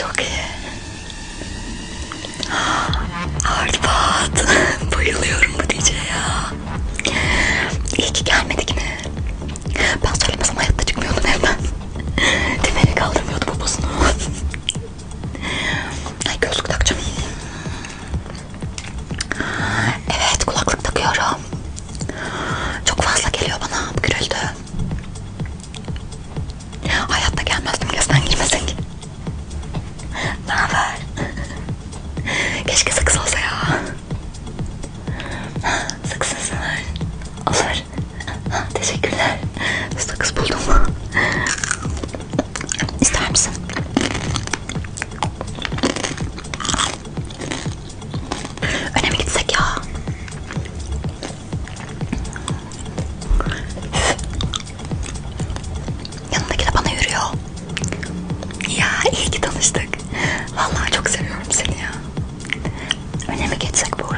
took it. Keşke sakız olsa ya. Sakız nasıl? Olur. Teşekkürler. Sakız buldum. never get sick, boy.